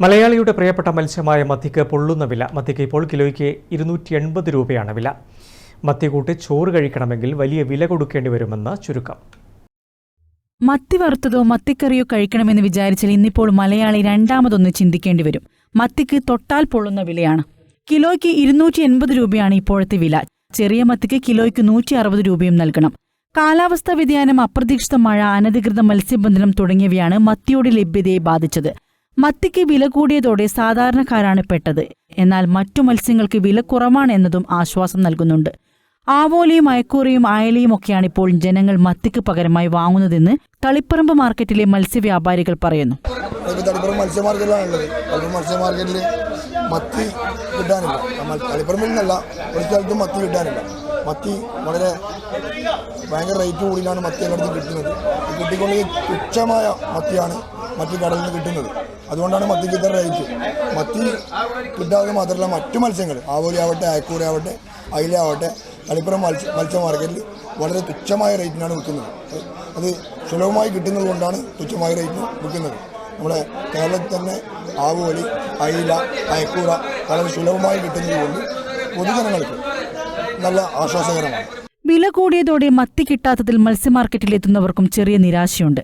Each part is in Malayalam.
മലയാളിയുടെ പ്രിയപ്പെട്ട മത്സ്യമായ മത്തിക്ക് പൊള്ളുന്ന വില മത്തിക്ക് ഇപ്പോൾ കിലോയ്ക്ക് ഇരുന്നൂറ്റി എൺപത് രൂപയാണ് വില. മത്തി കൂട്ടി ചോറ് കഴിക്കണമെങ്കിൽ വലിയ വില കൊടുക്കേണ്ടി വരുമെന്ന് ചുരുക്കം. മത്തി വറുത്തതോ മത്തിക്കറിയോ കഴിക്കണമെന്ന് വിചാരിച്ചാൽ ഇന്നിപ്പോൾ മലയാളി രണ്ടാമതൊന്ന് ചിന്തിക്കേണ്ടി വരും. മത്തിക്ക് തൊട്ടാൽ പൊള്ളുന്ന വിലയാണ്. കിലോയ്ക്ക് ഇരുന്നൂറ്റി എൺപത് രൂപയാണ് ഇപ്പോഴത്തെ വില. ചെറിയ മത്തിക്ക് കിലോയ്ക്ക് നൂറ്റി അറുപത് രൂപയും നൽകണം. കാലാവസ്ഥാ വ്യതിയാനം അപ്രതീക്ഷിത മഴ അനധികൃത മത്സ്യബന്ധനം തുടങ്ങിയവയാണ് മത്തിയുടെ ലഭ്യതയെ ബാധിച്ചത്. മത്തിക്ക് വില കൂടിയതോടെ സാധാരണക്കാരാണ് പെട്ടത്. എന്നാൽ മറ്റു മത്സ്യങ്ങൾക്ക് വില കുറവാണ് എന്നതും ആശ്വാസം നൽകുന്നുണ്ട്. ആവോലിയും അയക്കൂറയും അയലയും ഒക്കെയാണ് ഇപ്പോൾ ജനങ്ങൾ മത്തിക്ക് പകരമായി വാങ്ങുന്നതെന്ന് തളിപ്പറമ്പ് മാർക്കറ്റിലെ മത്സ്യവ്യാപാരികൾ പറയുന്നു. മത്സ്യ മത്തി കിട്ടാനില്ല. തളിപ്പുറമ്പിൽ നിന്നല്ല ഒരു സ്ഥലത്തും മത്തി കിട്ടാനില്ല. മത്തി വളരെ ഭയങ്കര റേറ്റ് കൂടിയാണ് മത്തി എല്ലായിടത്തും കിട്ടുന്നത്. കിട്ടിക്കൊണ്ട് തുച്ഛമായ മത്തിയാണ് മറ്റു കടലിൽ നിന്ന് കിട്ടുന്നത്. അതുകൊണ്ടാണ് മത്തിക്ക് ഇത്ര റേറ്റ് മത്തി കിട്ടാതെ മാത്രമല്ല മറ്റു മത്സ്യങ്ങൾ ആവോലി ആവട്ടെ അയക്കൂര ആവട്ടെ അയില ആവട്ടെ തളിപ്പുറം മത്സ്യ മത്സ്യ മാർക്കറ്റിൽ വളരെ തുച്ഛമായ റേറ്റിനാണ് വിൽക്കുന്നത്. അത് സുലഭമായി കിട്ടുന്നത് കൊണ്ടാണ് തുച്ഛമായ റേറ്റിന് വിൽക്കുന്നത്. നമ്മുടെ കേരളത്തിൽ തന്നെ ആവോലി അയില അയക്കൂറ വളരെ സുലഭമായി കിട്ടുന്നത് കൊണ്ട് പൊതുജനങ്ങൾക്ക് നല്ല ആശ്വാസകരമാണ്. വില കൂടിയതോടെ മത്തി കിട്ടാത്തതിൽ മത്സ്യമാർക്കറ്റിലെത്തുന്നവർക്കും ചെറിയ നിരാശയുണ്ട്.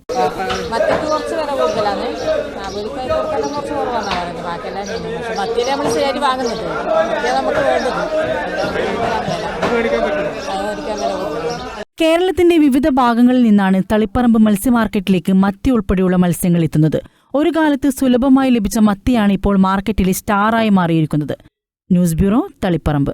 കേരളത്തിന്റെ വിവിധ ഭാഗങ്ങളിൽ നിന്നാണ് തളിപ്പറമ്പ് മത്സ്യമാർക്കറ്റിലേക്ക് മത്തി ഉൾപ്പെടെയുള്ള മത്സ്യങ്ങൾ എത്തുന്നത്. ഒരു കാലത്ത് സുലഭമായി ലഭിച്ച മത്തിയാണ് ഇപ്പോൾ മാർക്കറ്റിലെ സ്റ്റാറായി മാറിയിരിക്കുന്നത്. News bureau Taliparamba.